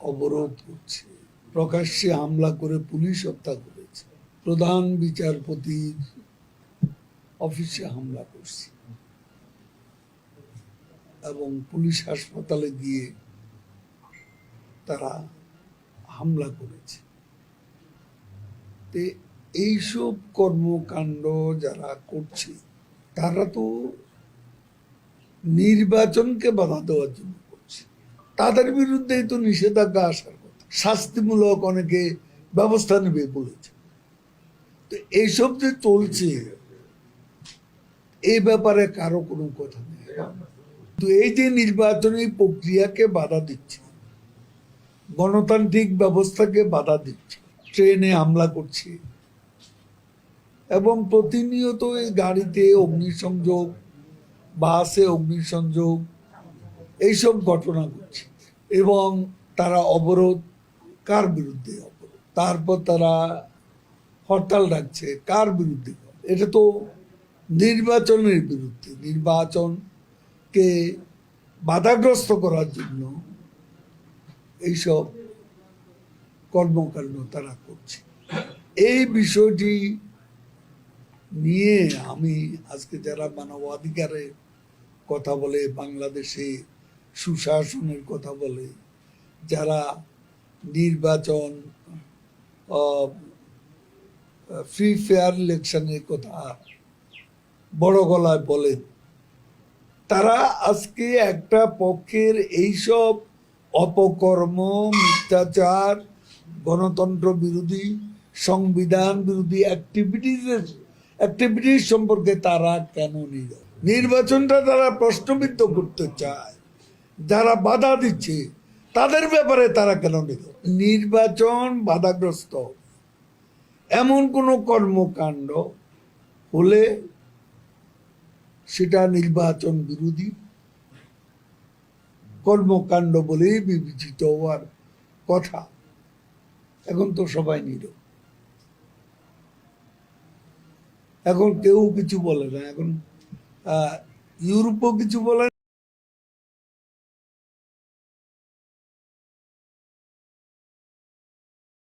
অবরোধ করছে, প্রকাশ্যে হামলা করে পুলিশ হত্যা করেছে। প্রধান বিচারপতির অফিসে হামলা করছে এবং পুলিশ হাসপাতালে গিয়ে তারা হামলা করেছে। এইসব কর্মকাণ্ড যারা করছে, তারা তো নির্বাচনকে বাধা দেওয়ার জন্য তাদের বিরুদ্ধেই তো নিষেধাজ্ঞা আসার কথা। শাস্তিমূলক অনেকে ব্যবস্থা নেবে বলেছে। তো এইসব যে চলছে, এই ব্যাপারে কারও কোনো কথা নেই। তো এই যে নির্বাচনী প্রক্রিয়াকে বাধা দিচ্ছে, গণতান্ত্রিক ব্যবস্থাকে বাধা দিচ্ছে, ট্রেনে হামলা করছে, এবং প্রতিনিয়ত এই গাড়িতে অগ্নিসংযোগ, বাসে অগ্নিসংযোগ এইসব ঘটনা ঘটছে। এবং তারা অবরোধ, কার বিরুদ্ধে অবরোধ? তারপর তারা হরতাল ডাকছে, কার বিরুদ্ধে এটা তো নির্বাচনের বিরুদ্ধে। নির্বাচনকে বাধাগ্রস্ত করার জন্য এইসব কর্মকাণ্ড তারা করছে। এই বিষয়টি নিয়ে আমি আজকে যারা মানবাধিকারের কথা বলে বাংলাদেশে সুশাসনের কথা বলে, যারা নির্বাচন ফ্রি ফেয়ার ইলেকশনের কথা বড় গলায় বলেন, তারা আজকে একটা পক্ষের এইসব অপকর্ম, মিথ্যাচার, গণতন্ত্র বিরোধী, সংবিধান বিরোধী অ্যাক্টিভিটিসের অ্যাক্টিভিটিস সম্পর্কে তারা কেন নীরব? নির্বাচনটা তারা প্রশ্নবিদ্ধ করতে চায়। যারা বাধা দিচ্ছে, তাদের ব্যাপারে তারা কেন নীরব নির্বাচন বাধাগ্রস্ত। এমন কোনো কর্মকাণ্ড হলে সেটা নির্বাচন বিরোধী কর্মকাণ্ড বলেই বিবেচিত হওয়ার কথা। এখন তো সবাই নীরব এখন কেউ কিছু বলে না। এখন ইউরোপও কিছু বলে